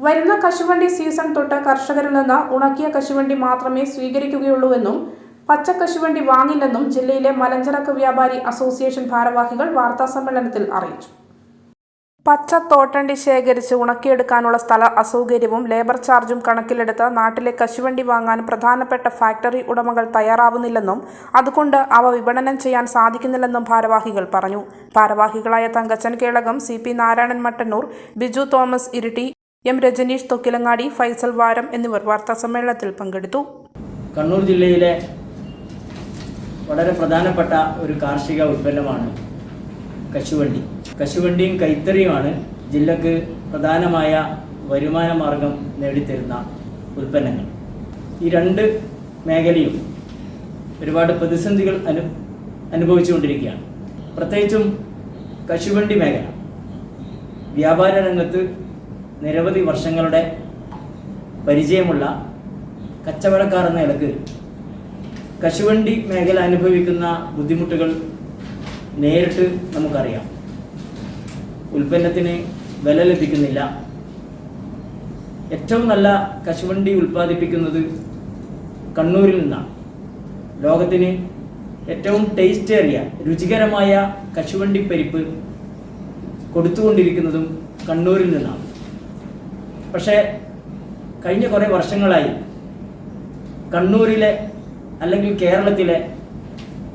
വരുന്ന കശുവണ്ടി സീസൺ തൊട്ട് കർഷകരിൽ നിന്ന് ഉണക്കിയ കശുവണ്ടി മാത്രമേ സ്വീകരിക്കുകയുള്ളൂവെന്നും പച്ച കശുവണ്ടി വാങ്ങില്ലെന്നും ജില്ലയിലെ മലഞ്ചരക്ക് വ്യാപാരി അസോസിയേഷൻ ഭാരവാഹികൾ വാർത്താസമ്മേളനത്തിൽ അറിയിച്ചു. പച്ച തോട്ടണ്ടി ശേഖരിച്ച് ഉണക്കിയെടുക്കാനുള്ള സ്ഥല അസൗകര്യവും ലേബർ ചാർജും കണക്കിലെടുത്ത് നാട്ടിലെ കശുവണ്ടി വാങ്ങാൻ പ്രധാനപ്പെട്ട ഫാക്ടറി ഉടമകൾ തയ്യാറാവുന്നില്ലെന്നും അതുകൊണ്ട് അവ വിപണനം ചെയ്യാൻ സാധിക്കുന്നില്ലെന്നും ഭാരവാഹികൾ പറഞ്ഞു. ഭാരവാഹികളായ Thankachan Kelakam C P Narayanan Mattannur Biju Thomas Iritty M Rajneesh Thokkilangadi Faisal Varam എന്നിവർ വാർത്താസമ്മേളനത്തിൽ പങ്കെടുത്തു. കണ്ണൂർ ജില്ലയിലെ വളരെ പ്രധാനപ്പെട്ട ഒരു കാർഷിക ഉൽപ്പന്നമാണ് കശുവണ്ടി. കശുവണ്ടിയും കൈത്തറിയുമാണ് ജില്ലക്ക് പ്രധാനമായ വരുമാന മാർഗം നേടിത്തരുന്ന ഉൽപ്പന്നങ്ങൾ. ഈ രണ്ട് മേഖലയും ഒരുപാട് പ്രതിസന്ധികൾ അനു അനുഭവിച്ചുകൊണ്ടിരിക്കുകയാണ്. പ്രത്യേകിച്ചും കശുവണ്ടി മേഖല. വ്യാപാര രംഗത്ത് നിരവധി വർഷങ്ങളുടെ പരിചയമുള്ള കച്ചവടക്കാർ എന്ന നിലയ്ക്ക് കശുവണ്ടി മേഖല അനുഭവിക്കുന്ന ബുദ്ധിമുട്ടുകൾ നേരിട്ട് നമുക്കറിയാം. ഉൽപ്പന്നത്തിന് വില ലഭിക്കുന്നില്ല. ഏറ്റവും നല്ല കശുവണ്ടി ഉൽപ്പാദിപ്പിക്കുന്നത് കണ്ണൂരിൽ നിന്നാണ്. ലോകത്തിന് ഏറ്റവും ടേസ്റ്റേറിയ രുചികരമായ കശുവണ്ടി പരിപ്പ് കൊടുത്തുകൊണ്ടിരിക്കുന്നതും കണ്ണൂരിൽ നിന്നാണ്. പക്ഷേ കഴിഞ്ഞ കുറേ വർഷങ്ങളായി കണ്ണൂരിലെ അല്ലെങ്കിൽ കേരളത്തിലെ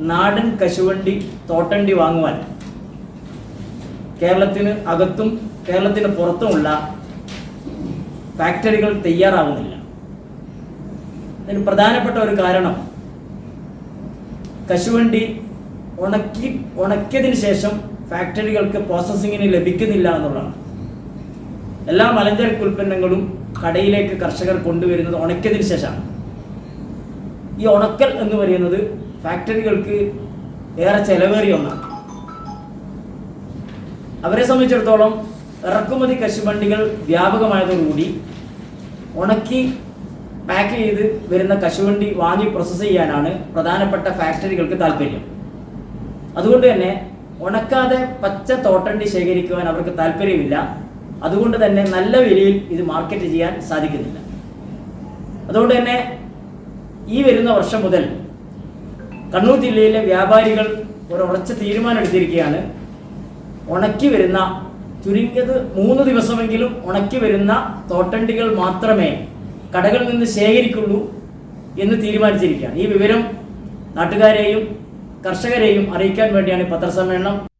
നാടൻ കശുവണ്ടി തോട്ടണ്ടി വാങ്ങുവാൻ കേരളത്തിന് അകത്തും കേരളത്തിന് പുറത്തുമുള്ള ഫാക്ടറികൾ തയ്യാറാവുന്നില്ല. അതിന് പ്രധാനപ്പെട്ട ഒരു കാരണം കശുവണ്ടി ഉണക്കി ഉണക്കിയതിന് ശേഷം ഫാക്ടറികൾക്ക് പ്രോസസ്സിങ്ങിന് ലഭിക്കുന്നില്ല എന്നുള്ളതാണ്. എല്ലാ മലഞ്ചരക്ക് ഉൽപ്പന്നങ്ങളും കടയിലേക്ക് കർഷകർ കൊണ്ടുവരുന്നത് ഉണക്കിയതിന് ശേഷമാണ്. ഈ ഉണക്കൽ എന്ന് പറയുന്നത് ഫാക്ടറികൾക്ക് ഏറെ ചെലവേറിയ ഒന്നാണ്. അവരെ സംബന്ധിച്ചിടത്തോളം ഇറക്കുമതി കശുവണ്ടികൾ വ്യാപകമായതോടുകൂടി ഉണക്കി പാക്ക് ചെയ്ത് വരുന്ന കശുവണ്ടി വാങ്ങി പ്രോസസ്സ് ചെയ്യാനാണ് പ്രധാനപ്പെട്ട ഫാക്ടറികൾക്ക് താല്പര്യം അതുകൊണ്ട് തന്നെ ഉണക്കാതെ പച്ച തോട്ടണ്ടി ശേഖരിക്കുവാൻ അവർക്ക് താല്പര്യമില്ല അതുകൊണ്ട് തന്നെ നല്ല വിലയിൽ ഇത് മാർക്കറ്റ് ചെയ്യാൻ സാധിക്കുന്നില്ല. അതുകൊണ്ട് തന്നെ ഈ വരുന്ന വർഷം മുതൽ കണ്ണൂർ ജില്ലയിലെ വ്യാപാരികൾ ഒരു ഉറച്ച തീരുമാനം എടുത്തിരിക്കുകയാണ്. ഉണക്കി വരുന്ന ചുരുങ്ങിയത് മൂന്ന് ദിവസമെങ്കിലും ഉണക്കി വരുന്ന തോട്ടണ്ടികൾ മാത്രമേ കടകളിൽ നിന്ന് ശേഖരിക്കുള്ളൂ എന്ന് തീരുമാനിച്ചിരിക്കുകയാണ്. ഈ വിവരം നാട്ടുകാരെയും കർഷകരെയും അറിയിക്കാൻ വേണ്ടിയാണ് പത്രസമ്മേളനം